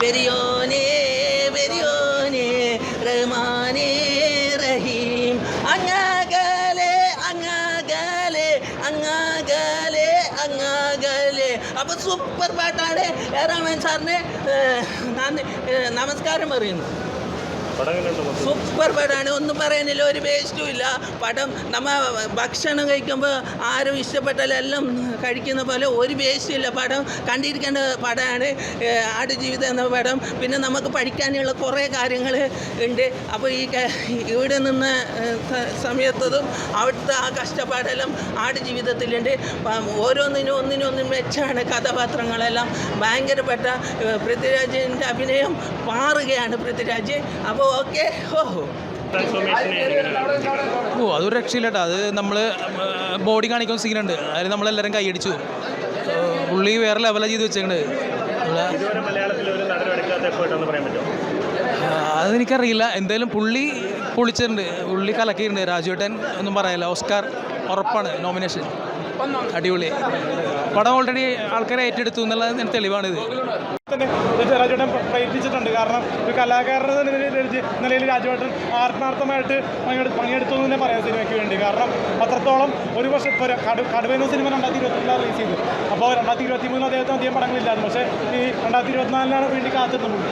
പെരിയോനെ super പാട്ടാണ് ഏറാമൻ സാറിന് നമസ്കാരം പറയുന്നു? സൂപ്പർ പടമാണ്. ഒന്നും പറയാനില്ല ഒരു വേസ്റ്റും ഇല്ല. പടം നമ്മ ഭക്ഷണം കഴിക്കുമ്പോൾ ആരും ഇഷ്ടപ്പെട്ടാലെല്ലാം കഴിക്കുന്ന പോലെ ഒരു വേസ്റ്റും ഇല്ല. പടം കണ്ടിരിക്കേണ്ട പടമാണ് ആടുജീവിതം എന്ന പടം. പിന്നെ നമുക്ക് പഠിക്കാനുള്ള കുറേ കാര്യങ്ങൾ ഉണ്ട്. അപ്പോൾ ഈ ഇവിടെ നിന്ന് സമയത്തതും അവിടുത്തെ ആ കഷ്ടപ്പാടെല്ലാം ആടുജീവിതത്തിലുണ്ട്. ഓരോന്നിനും ഒന്നിനൊന്നും മെച്ചമാണ് കഥാപാത്രങ്ങളെല്ലാം. ഭയങ്കരപ്പെട്ട പൃഥ്വിരാജിന്റെ അഭിനയം മാറുകയാണ് പൃഥ്വിരാജ്. അപ്പോൾ ഓക്കെ. ഓ. ട്രാൻസ്ഫോർമേഷൻ എങ്ങനെയാണ് ഓ അതൊരു രക്ഷയില്ലട്ടോ അത് നമ്മൾ ബോഡി കാണിക്കുന്ന സീനുണ്ട്. അതിൽ നമ്മളെല്ലാവരും കൈയടിച്ചു. പുള്ളി വേറെ ലെവലാണ് ചെയ്ത് വെച്ചേക്കണത് അതെനിക്കറിയില്ല. എന്തായാലും പുള്ളി പൊളിച്ചിട്ടുണ്ട്. പുള്ളി കലക്കിയിട്ടുണ്ട്. രാജുവേട്ടൻ ഒന്നും പറയാനില്ല ഓസ്കാർ ഉറപ്പാണ് നോമിനേഷൻ. അടിപൊളി. പടം ഓൾറെഡി ആൾക്കാരെ ഏറ്റെടുത്തു എന്നുള്ളത് തെളിവാണിത്. തന്നെ രാജുവേട്ടൻ പ്രയത്നിച്ചിട്ടുണ്ട്. കാരണം ഒരു കലാകാരനെ എന്ന നിലയിൽ- രാജുവേട്ടൻ ആത്മാർത്ഥമായിട്ട് പണിയെടു പണിയെടുത്തു എന്ന് തന്നെ പറയാം സിനിമയ്ക്ക് വേണ്ടി. കാരണം അത്രത്തോളം ഒരു വർഷം ഇപ്പോൾ കടു കടുവെന്ന സിനിമ രണ്ടായിരത്തി ഇരുപത്തിനാല് റിലീസ് ചെയ്തു അപ്പോൾ രണ്ടായിരത്തി ഇരുപത്തി മൂന്ന് അദ്ദേഹത്തിന് അധികം പടങ്ങളില്ലായിരുന്നു. പക്ഷേ ഈ രണ്ടായിരത്തി ഇരുപത്തിനാലിനാണ് വേണ്ടി കാത്തിരുന്നത്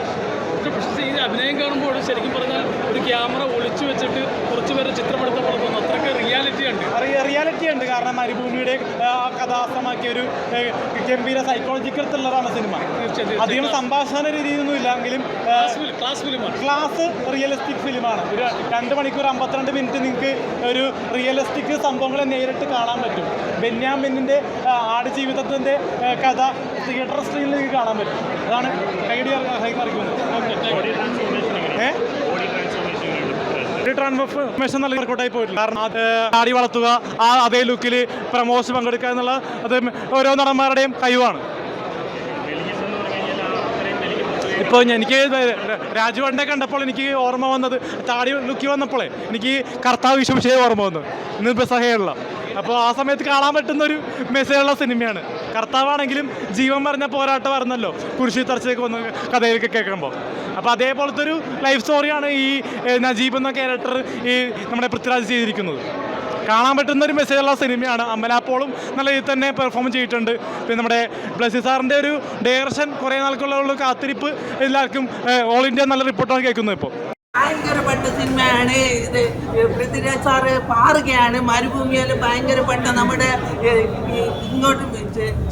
പക്ഷേ ഈ അഭിനയം കാണുമ്പോൾ ശരിക്കും പറഞ്ഞാൽ ഒരു ക്യാമറ ഒളിച്ചു വെച്ചിട്ട് കുറച്ച് പേരെ ചിത്രമെടുത്ത ഉണ്ട് കാരണം മരുഭൂമിയുടെ കഥാസ്ഥമാക്കിയ ഒരു ഗംഭീര സൈക്കോളജിക്കൽ ത്രില്ലറാണ് സിനിമ. അധികം സംഭാഷണ രീതിയൊന്നും ഇല്ലെങ്കിലും ക്ലാസ് റിയലിസ്റ്റിക് ഫിലിമാണ് ഒരു രണ്ട് മണിക്കൂർ അമ്പത്തിരണ്ട് മിനിറ്റ് നിങ്ങൾക്ക് ഒരു റിയലിസ്റ്റിക് സംഭവങ്ങളെ നേരിട്ട് കാണാൻ പറ്റും. ബെന്യാമിന്റെ ആടുജീവിതത്തിന്റെ കഥ തിയേറ്റർ സ്ക്രീനിൽ നിങ്ങൾക്ക് കാണാൻ പറ്റും. അതാണ് കൈഡി ഹൈമറിക്കുന്നത് ബോഡി ട്രാൻസ്ഫോർമേഷൻ എങ്ങനെയാണ് ഏ ബോഡി ട്രാൻസ്ഫോർമേഷൻ എങ്ങനെയാണ് പൃഥ്വിരാജ്? ഒരു ട്രാൻസ്ഫോർമേഷൻ നല്ല വർക്കൗട്ടായി പോയിട്ടില്ല കാരണം അത് താടി വളർത്തുക ആ അതേ ലുക്കിൽ പ്രമോഷൻ പങ്കെടുക്കുക എന്നുള്ള അത് ഓരോ നടന്മാരുടെയും കഴിവാണ്. ഇപ്പോൾ എനിക്ക് രാജുവണ്ടെ കണ്ടപ്പോൾ എനിക്ക് ഓർമ്മ വന്നത് താടി ലുക്കി വന്നപ്പോഴേ എനിക്ക് കർത്താവ് വിശ്വസിച്ചേ ഓർമ്മ വന്നു. ഇന്ന് ബസഹയുള്ള അപ്പോൾ ആ സമയത്ത് കാണാൻ പറ്റുന്ന ഒരു മെസ്സേജുള്ള സിനിമയാണ്. കർത്താവാണെങ്കിലും ജീവൻ പറഞ്ഞ പോരാട്ടം പറഞ്ഞല്ലോ കുരിശി തറച്ചേക്ക് വന്ന് കഥയിലൊക്കെ കേൾക്കുമ്പോൾ അപ്പോൾ അതേപോലത്തെ ഒരു ലൈഫ് സ്റ്റോറിയാണ് ഈ നജീബ് എന്ന ക്യാരക്ടർ ഈ നമ്മുടെ പൃഥ്വിരാജ് ചെയ്തിരിക്കുന്നത്. കാണാൻ പറ്റുന്ന ഒരു മെസ്സേജുള്ള സിനിമയാണ്. അമലാപ്പോളും നല്ല രീതിയിൽ തന്നെ പെർഫോം ചെയ്തിട്ടുണ്ട്. പിന്നെ നമ്മുടെ ബ്ലസി സാറിന്റെ ഒരു ഡയറക്ഷൻ കുറേ നാൾക്കുള്ള കാത്തിരിപ്പ് എല്ലാവർക്കും ഓൾ ഇന്ത്യ നല്ല റിപ്പോർട്ടാണ് കേൾക്കുന്നത് ഇപ്പോൾ ഭയങ്കരപ്പെട്ട സിനിമയാണ് ഇത്. പൃഥ്വിരാജ് സാറ് പാറുകയാണ് മരുഭൂമിയിൽ ഭയങ്കരപ്പെട്ട നമ്മുടെ ഇങ്ങോട്ട്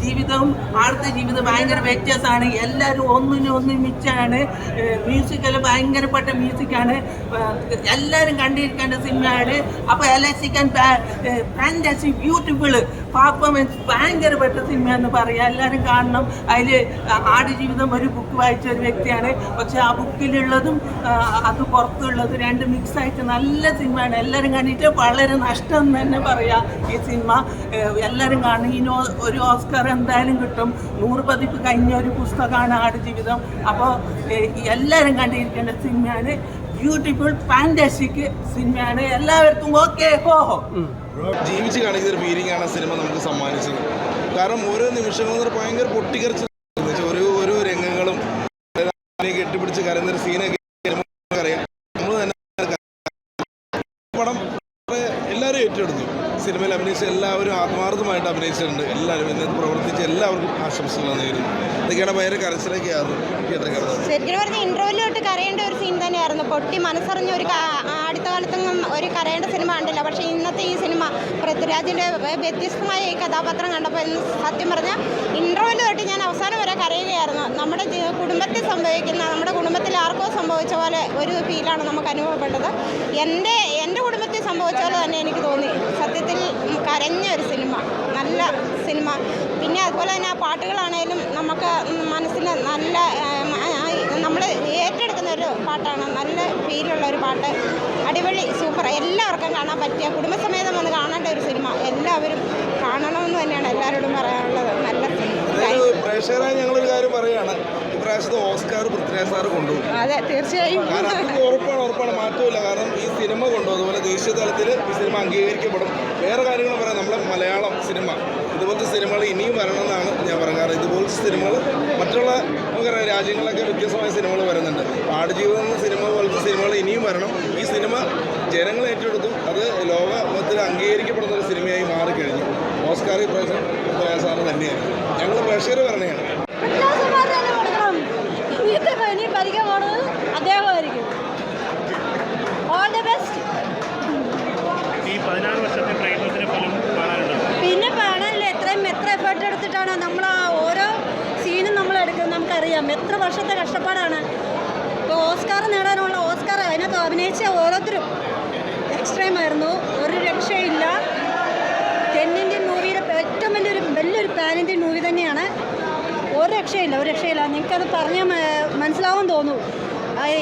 ജീവിതവും ആടുത്തെ ജീവിതം ഭയങ്കര വ്യത്യാസമാണ്. എല്ലാവരും ഒന്നിനും ഒന്നും മിച്ചാണ്. മ്യൂസിക്കൽ ഭയങ്കരപ്പെട്ട മ്യൂസിക്കാണ് എല്ലാവരും കണ്ടിരിക്കേണ്ട സിനിമയാണ്. അപ്പോൾ എലക്സിക്കൻ ഫാന്റാസി ബ്യൂട്ടിഫുൾ പെർഫോമൻസ് ഭയങ്കരപ്പെട്ട സിനിമ എന്ന് പറയാം. എല്ലാവരും കാണണം. അതിൽ ആടുജീവിതം ഒരു ബുക്ക് വായിച്ച ഒരു വ്യക്തിയാണ്. പക്ഷെ ആ ബുക്കിലുള്ളതും അത് പുറത്തുള്ളതും രണ്ട് മിക്സ് ആയിട്ട് നല്ല സിനിമയാണ്. എല്ലാവരും കണ്ടിട്ട് വളരെ നഷ്ടം എന്ന് തന്നെ പറയാം ഈ സിനിമ. എല്ലാവരും കാണും ഇനി ഒരു ഓസ്കാർ എന്തായാലും കിട്ടും. നൂറ് പതിപ്പ് കഴിഞ്ഞ ഒരു പുസ്തകമാണ് ആടുജീവിതം അപ്പോൾ എല്ലാവരും കണ്ടിരിക്കേണ്ട സിനിമയാണ്. ബ്യൂട്ടിഫുൾ ഫാന്റാസ്റ്റിക് സിനിമയാണ്. എല്ലാവർക്കും ഓക്കെ ഹോ ഹോ. ജീവിച്ച് കാണിക്കുന്ന ഒരു ഫീലിംഗ് ആണ് സിനിമ നമുക്ക് സമ്മാനിച്ചത്. കാരണം ഓരോ നിമിഷങ്ങളും ഭയങ്കര പൊട്ടിക്കറിച്ച് ഓരോ ഓരോ രംഗങ്ങളും അതിനെ കെട്ടിപ്പിടിച്ച് കരയുന്ന ഒരു സീനൊക്കെ അറിയാം നമ്മൾ തന്നെ പടം കുറേ എല്ലാവരും ഏറ്റെടുത്തു സിനിമയിൽ അഭിനയിച്ച എല്ലാവരും ആത്മാർത്ഥമായിട്ട് അഭിനയിച്ചിട്ടുണ്ട്. എല്ലാവരും ഇന്നത്തെ പ്രവർത്തിച്ച് എല്ലാവർക്കും ആശംസകൾ നേരുന്നു. ഇതൊക്കെയാണ് ഭയങ്കര കരച്ചിലേക്ക് ശരിക്കും പറഞ്ഞ ഇൻട്രോയിൽ കരയേണ്ട ഒരു സീൻ തന്നെയായിരുന്നു. പൊട്ടി മനസ്സറിഞ്ഞ ഒരു അടുത്ത കാലത്തൊന്നും ഒരു കരയേണ്ട സിനിമ കണ്ടില്ല. പക്ഷേ ഇന്നത്തെ ഈ സിനിമ പൃഥ്വിരാജിന്റെ വ്യത്യസ്തമായ ഈ കഥാപാത്രം കണ്ടപ്പോൾ സത്യം പറഞ്ഞാൽ ഇൻട്രോയിൽ തൊട്ട് ഞാൻ അവസാനം വരെ കരയുകയായിരുന്നു. നമ്മുടെ കുടുംബത്തിൽ സംഭവിക്കുന്ന നമ്മുടെ കുടുംബത്തിൽ ആർക്കോ സംഭവിച്ച പോലെ ഒരു ഫീലാണ് നമുക്ക് അനുഭവപ്പെട്ടത്. എന്റെ എന്റെ കുടുംബത്തിൽ സംഭവിച്ച പോലെ തന്നെ എനിക്ക് തോന്നി. സത്യത്തിൽ കരഞ്ഞ ഒരു സിനിമ നല്ല സിനിമ. പിന്നെ അതുപോലെ തന്നെ ആ പാട്ടുകളാണേലും നമുക്ക് മനസ്സിന് നല്ല നമ്മൾ ഏറ്റെടുക്കുന്ന ഒരു പാട്ടാണ്. നല്ല ഫീലുള്ള ഒരു പാട്ട്. അടിപൊളി സൂപ്പർ. എല്ലാവർക്കും കാണാൻ പറ്റിയ കുടുംബസമേതം വന്ന് കാണേണ്ട ഒരു സിനിമ. എല്ലാവരും കാണണമെന്ന് തന്നെയാണ് എല്ലാവരോടും പറയാനുള്ളത്. നല്ല പ്രേക്ഷകരായി ഞങ്ങളൊരു കാര്യം പറയുകയാണ് ഇപ്രാവശ്യത്തെ ഓസ്കാർ പൃഥ്വിരാജ് സാർ കൊണ്ടുപോകും. അതെ തീർച്ചയായും. കാരണം അത് ഉറപ്പാണ് ഉറപ്പാണ്. മാറ്റമില്ല കാരണം ഈ സിനിമ കൊണ്ടുപോകും. അതുപോലെ ദേശീയ തലത്തിൽ ഈ സിനിമ അംഗീകരിക്കപ്പെടും. വേറെ കാര്യങ്ങൾ പറയാം. നമ്മുടെ മലയാളം സിനിമ. ഇതുപോലത്തെ സിനിമകൾ ഇനിയും വരണമെന്നാണ് ഞാൻ കാരണം ഇതുപോലത്തെ സിനിമകൾ മറ്റുള്ള നമുക്കറിയാം രാജ്യങ്ങളിലൊക്കെ വ്യത്യസ്തമായ സിനിമകൾ വരുന്നുണ്ട്. ആടുജീവിതം എന്ന സിനിമ പോലത്തെ സിനിമകൾ ഇനിയും വരണം. ഈ സിനിമ ജനങ്ങൾ ഏറ്റെടുത്തു. അത് ലോകത്തിൽ അംഗീകരിക്കപ്പെടുന്ന ഒരു സിനിമയായി മാറിക്കഴിഞ്ഞു. ഓസ്കാർ ഇപ്രാവശ്യം പ്രയാസാറ് തന്നെയാണ് ഞങ്ങൾ പ്രേക്ഷകർ പറഞ്ഞതാണ് കഷ്ടപ്പാടാണ്. ഇപ്പോൾ ഓസ്കാർ നേടാനുള്ള ഓസ്കാർ അതിനകത്ത് അഭിനയിച്ച ഓരോരുത്തരും എക്സ്ട്രീമായിരുന്നു ഒരു രക്ഷയില്ല. തെന്നിന്ത്യൻ മൂവിയുടെ ഏറ്റവും വലിയൊരു വലിയൊരു പാൻ ഇന്ത്യൻ മൂവി തന്നെയാണ്. ഒരു രക്ഷയില്ല ഒരു രക്ഷയില്ല. നിങ്ങൾക്കത് പറഞ്ഞാൽ മനസ്സിലാവും തോന്നുന്നു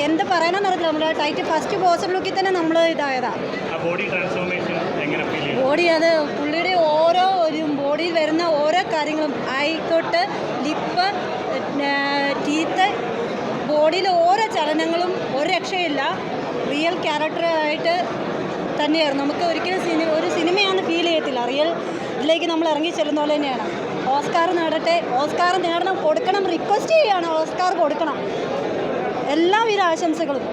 എന്ത് പറയണമെന്ന് അറിയില്ല നമ്മൾ ടൈറ്റ് ഫസ്റ്റ് പോസ്റ്റർ ലുക്കിൽ തന്നെ നമ്മൾ ഇതായതാണ് ബോഡി അത് പുള്ളിയുടെ ഓരോ ഒരു ബോഡിയിൽ വരുന്ന ഓരോ കാര്യങ്ങളും ആയിക്കോട്ട് ലിപ്പ് ടീത്ത് ബോഡിയിലെ ഓരോ ചലനങ്ങളും ഒരു രക്ഷയില്ല. റിയൽ ക്യാരക്ടറായിട്ട് തന്നെയായിരുന്നു. നമുക്ക് ഒരിക്കലും സിനിമ ഒരു സിനിമയാണ് ഫീൽ ചെയ്യത്തില്ല. റിയൽ ഇതിലേക്ക് നമ്മൾ ഇറങ്ങി ചെല്ലുന്ന പോലെ തന്നെയാണ്. ഓസ്കാർ നേടട്ടെ. ഓസ്കാർ നേടണം കൊടുക്കണം റിക്വസ്റ്റ് ചെയ്യുകയാണ് ഓസ്കാർ കൊടുക്കണം. എല്ലാവിധ ആശംസകളും.